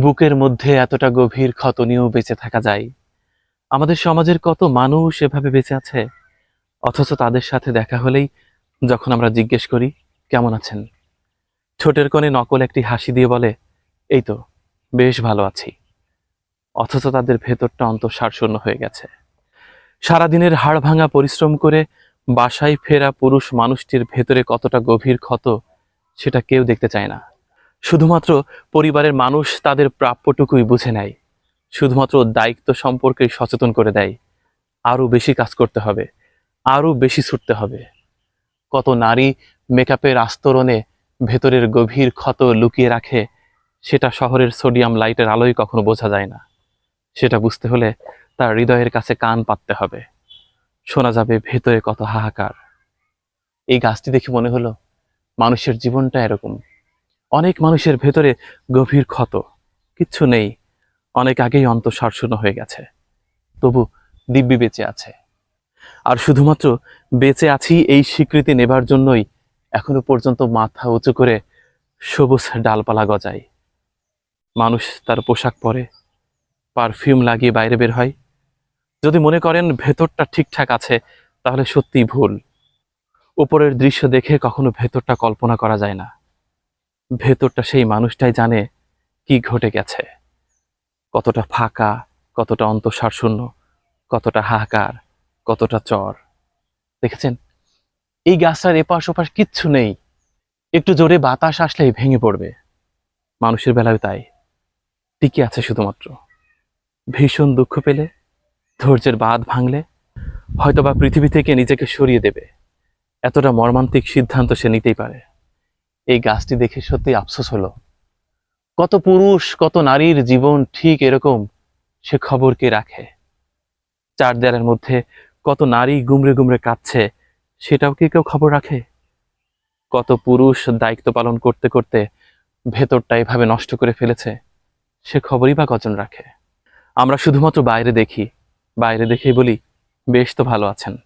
বুকের মধ্যে এতটা গভীর ক্ষত নিয়েও বেঁচে থাকা যায়। আমাদের সমাজের কত মানুষ এভাবে বেঁচে আছে? অথচ তাদের সাথে দেখা হলেই যখন আমরা জিজ্ঞেস করি, কেমন আছেন? ছোটের কোণে নকল একটি হাসি দিয়ে বলে, এই তো, বেশ ভালো আছি। অথচ তাদের ভেতরটা অন্তঃসারশূন্য হয়ে গেছে। সারাদিনের হাড় ভাঙা পরিশ্রম করে বাসায় ফেরা পুরুষ মানুষটির ভেতরে কতটা গভীর ক্ষত, সেটা কেউ দেখতে চায় না। শুধুমাত্র পরিবারের মানুষ তাদের প্রাপ্যটুকুই বুঝে নেয়, শুধুমাত্র দায়িত্ব সম্পর্কে সচেতন করে দেয়। আরও বেশি কাজ করতে হবে, আরও বেশি ছুটতে হবে। কত নারী মেকআপের আস্তরণে ভেতরের গভীর ক্ষত লুকিয়ে রাখে, সেটা শহরের সোডিয়াম লাইটের আলোয় কখনো বোঝা যায় না। সেটা বুঝতে হলে তার হৃদয়ের কাছে কান পাততে হবে। শোনা যাবে ভেতরে কত হাহাকার। এই গাছটি দেখে মনে হলো, মানুষের জীবনটা এরকম। অনেক মানুষের ভেতরে গভীর ক্ষত। কিচ্ছু নেই। অনেক আগেই অন্তঃসারশূন্য হয়ে গেছে। তবু দিব্যি বেঁচে আছে। আর শুধুমাত্র বেঁচে আছি এই স্বীকৃতি নেবার জন্যই এখনও পর্যন্ত মাথা উঁচু করে সবুজ ডালপালা গজায়। মানুষ তার পোশাক পরে, পারফিউম লাগিয়ে বাইরে বের হয়। যদি মনে করেন ভেতরটা ঠিকঠাক আছে, তাহলে সত্যিই ভুল। উপরের দৃশ্য দেখে কখনো ভেতরটা কল্পনা করা যায় না। ভেতরটা সেই মানুষটাই জানে কি ঘটে গেছে। কতটা ফাঁকা, কতটা অন্তঃসারশূন্য, কতটা হাহাকার, কতটা চর। দেখেছেন? এই গাছটার এপাশ ওপাশ কিচ্ছু নেই। একটু জোরে বাতাস আসলেই ভেঙে পড়বে। মানুষের বেলায় তাই। টিকে আছে শুধুমাত্র। ভীষণ দুঃখ পেলে, ধৈর্যের বাঁধ ভাঙলে, হয়তোবা পৃথিবী থেকে নিজেকে সরিয়ে দেবে। এতটা মর্মান্তিক সিদ্ধান্ত সে নিতেই পারে। এই গাছটি দেখে সত্যি আফসোস হলো। কত পুরুষ, কত নারীর জীবন ঠিক এরকম সে খবর কে রাখে। চার দেয়ালের মধ্যে কত নারী গুমরে গুমরে কাঁদছে, সেটাও কি কেউ খবর রাখে? কত পুরুষ দায়িত্ব পালন করতে করতে ভেতরটা এভাবে নষ্ট করে ফেলেছে, সে খবরই বা কজন রাখে? আমরা শুধুমাত্র বাইরে দেখি, বাইরে দেখেই বলি, বেশ তো ভালো আছেন।